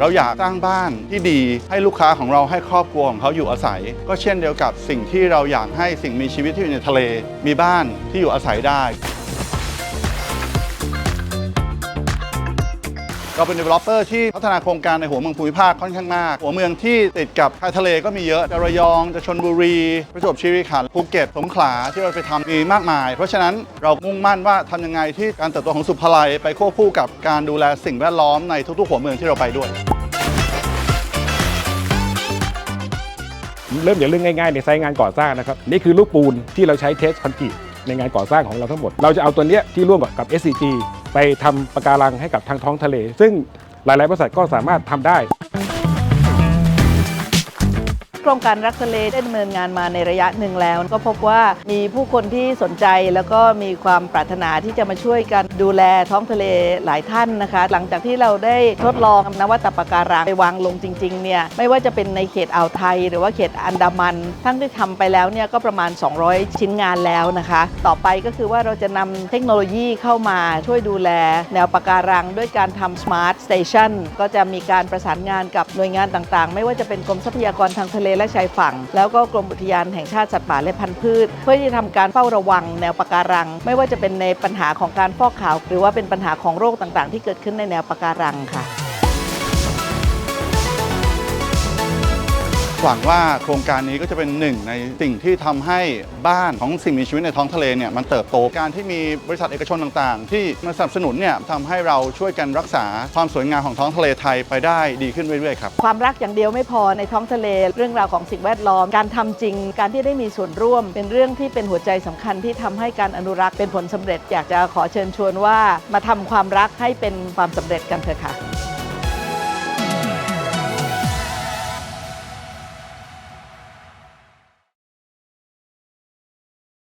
เราอยากสร้างบ้านที่ดีให้ลูกค้าของเราให้ครอบครัวของเขาอยู่อาศัย ก็เช่นเดียวกับสิ่งที่เราอยากให้สิ่งมีชีวิตที่อยู่ในทะเล มีบ้านที่อยู่อาศัยได้ เราเป็น developer ที่พัฒนาโครงการในหัวเมืองภูมิภาคค่อนข้างมาก หัวเมืองที่ติดกับชายทะเลก็มีเยอะจะระยองจะชนบุรี ประจวบคีรีขันธ์ภูเก็ตสงขลาที่เราไปทำมีมากมาย เพราะฉะนั้นเรามุ่งมั่นว่าทำยังไงที่การเติบโตของสุภาลัยไปควบคู่กับการดูแลสิ่งแวดล้อมในทุกๆ หัวเมืองที่เราไปด้วยเริ่มจากเรื่องง่ายๆในไซต์งานก่อสร้างนะครับนี่คือลูกปูนที่เราใช้เทสคอนกรีตในงานก่อสร้างของเราทั้งหมด เราจะเอาตัวเนี้ยที่ร่วมกับ SCG ไปทำปะการังให้กับทางท้องทะเล ซึ่งหลาย ๆ บริษัทก็สามารถทำได้ โครงการรักทะเลได้ดำเนินงานมาในระยะหนึ่งแล้ว ก็พบว่ามีผู้คนที่สนใจแล้วก็มีความปรารถนาที่จะมาช่วยกันดูแลท้องทะเลหลายท่านนะคะ หลังจากที่เราได้ทดลองนวัตปะการังไปวางลงจริงๆเนี่ยไม่ว่าจะเป็นในเขตอ่าวไทย หรือว่าเขตอันดามันทั้งที่ทำไปแล้วเนี่ยก็ประมาณ 200 ชิ้นงานแล้วนะคะ ต่อไปก็คือว่าเราจะนำเทคโนโลยีเข้ามาช่วยดูแล แนวปะการังด้วยการทำ Smart Station ก็จะมีการประสานงานกับหน่วยงานต่างๆ ไม่ว่าจะเป็นกรมทรัพยากรทางทะเลและชายฝั่ง แล้วก็กรมอุทยานแห่งชาติสัตว์ป่าและพันธุ์พืช เพื่อที่จะทำการเฝ้าระวังแนวปะการัง ไม่ว่าจะเป็นในปัญหาของการฟอกขาว หรือว่าเป็นปัญหาของโรคต่างๆ ที่เกิดขึ้นในแนวปะการังค่ะ หวังว่าโครงการนี้ก็จะเป็นหนึ่งในสิ่งที่ทำให้บ้านของสิ่งมีชีวิตในท้องทะเลเนี่ยมันเติบโตการที่มีบริษัทเอกชนต่างๆ ที่มาสนับสนุนเนี่ยทำให้เราช่วยกันรักษาความสวยงามของท้องทะเลไทยไปได้ดีขึ้นเรื่อยๆครับความรักอย่างเดียวไม่พอในท้องทะเล เรื่องราวของสิ่งแวดล้อมการทำจริง การที่ได้มีส่วนร่วม เป็นเรื่องที่เป็นหัวใจสำคัญที่ทำให้การอนุรักษ์เป็นผลสำเร็จ อยากจะขอเชิญชวนว่ามาทำความรักให้เป็นความสำเร็จกันเถอะค่ะ